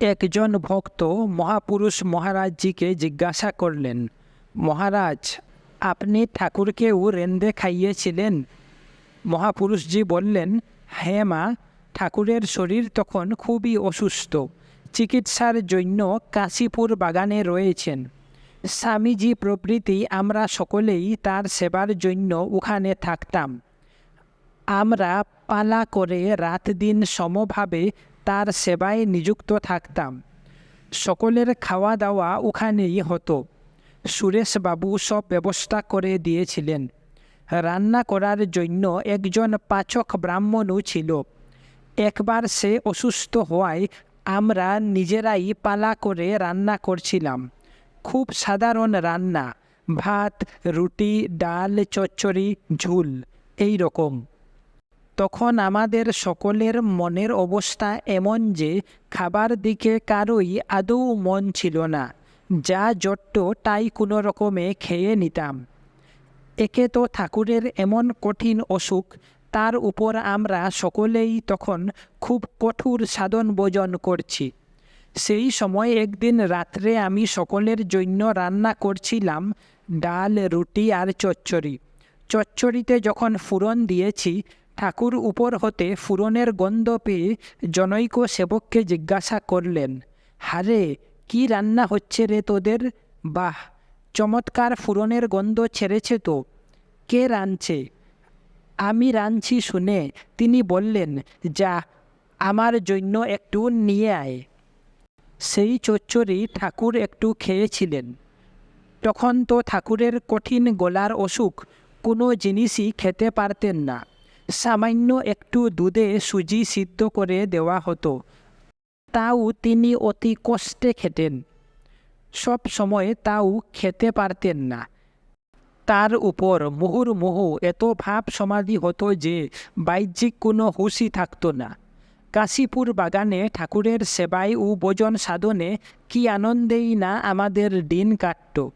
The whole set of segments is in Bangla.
একজন ভক্ত মহাপুরুষ মহারাজজিকে জিজ্ঞাসা করলেন, মহারাজ, আপনি ঠাকুরকেও রেন্দে খাইয়েছিলেন? মহাপুরুষজি বললেন হ্যাঁ মা, ঠাকুরের শরীর তখন খুবই অসুস্থ, চিকিৎসার জন্য কাশীপুর বাগানে রয়েছেন। স্বামীজি প্রভৃতি আমরা সকলেই তার সেবার জন্য ওখানে থাকতাম। আমরা পালা করে রাত দিন সমভাবে তার সেবায় নিযুক্ত থাকতাম। সকলের খাওয়া দাওয়া ওখানেই হতো। সুরেশবাবু সব ব্যবস্থা করে দিয়েছিলেন। রান্না করার জন্য একজন পাচক ব্রাহ্মণও ছিল। একবার সে অসুস্থ হওয়ায় আমরা নিজেরাই পালা করে রান্না করছিলাম। খুব সাধারণ রান্না। ভাত, রুটি, ডাল, চচ্চড়ি, ঝুল এই রকম তখন আমাদের সকলের মনের অবস্থা এমন যে খাবার দিকে কারোই আদৌ মন ছিল না। যা জট্ট তাই কোনো রকমে খেয়ে নিতাম। একে তো ঠাকুরের এমন কঠিন অসুখ, তার উপর আমরা সকলেই তখন খুব কঠোর সাধন ভোজন করছি। সেই সময় একদিন রাত্রে আমি সকলের জন্য রান্না করছিলাম ডাল, রুটি আর চচ্চড়ি। চচ্চড়িতে যখন ফুরন দিয়েছি ঠাকুর উপর হতে ফুরনের গন্ধ পেয়ে জনৈক সেবককে জিজ্ঞাসা করলেন, হারে, কি রান্না হচ্ছে রে তোদের? বাহ, চমৎকার ফুরনের গন্ধ ছেড়েছে তো। কে রাঁধছে? আমি রাঁধছি শুনে তিনি বললেন, যা, আমার জন্য একটু নিয়ে আয়। সেই চচ্চড়ি ঠাকুর একটু খেয়েছিলেন। তখন তো ঠাকুরের কঠিন গলার অসুখ, কোনো জিনিসই খেতে পারতেন না। সামান্য একটু দুধে সুজি সিদ্ধ করে দেওয়া হতো। তাও তিনি অতি কষ্টে খেতেন। সব সময় তাও খেতে পারতেন না। তার উপর মুহুর্মুহু এত ভাব সমাধি হতো যে বাহ্যিক কোনো হুঁশই থাকতো না। কাশীপুর বাগানে ঠাকুরের সেবায় ও ভোজন সাধনে কি আনন্দেই না আমাদের দিন কাটত।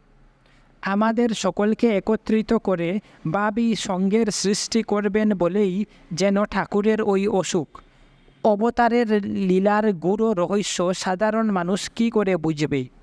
আমাদের সকলকে একত্রিত করে বাবি সঙ্গের সৃষ্টি করবেন বলেই যেন ঠাকুরের ওই অসুখ। অবতারের লীলার গুরু রহস্য সাধারণ মানুষ কি করে বুঝবে?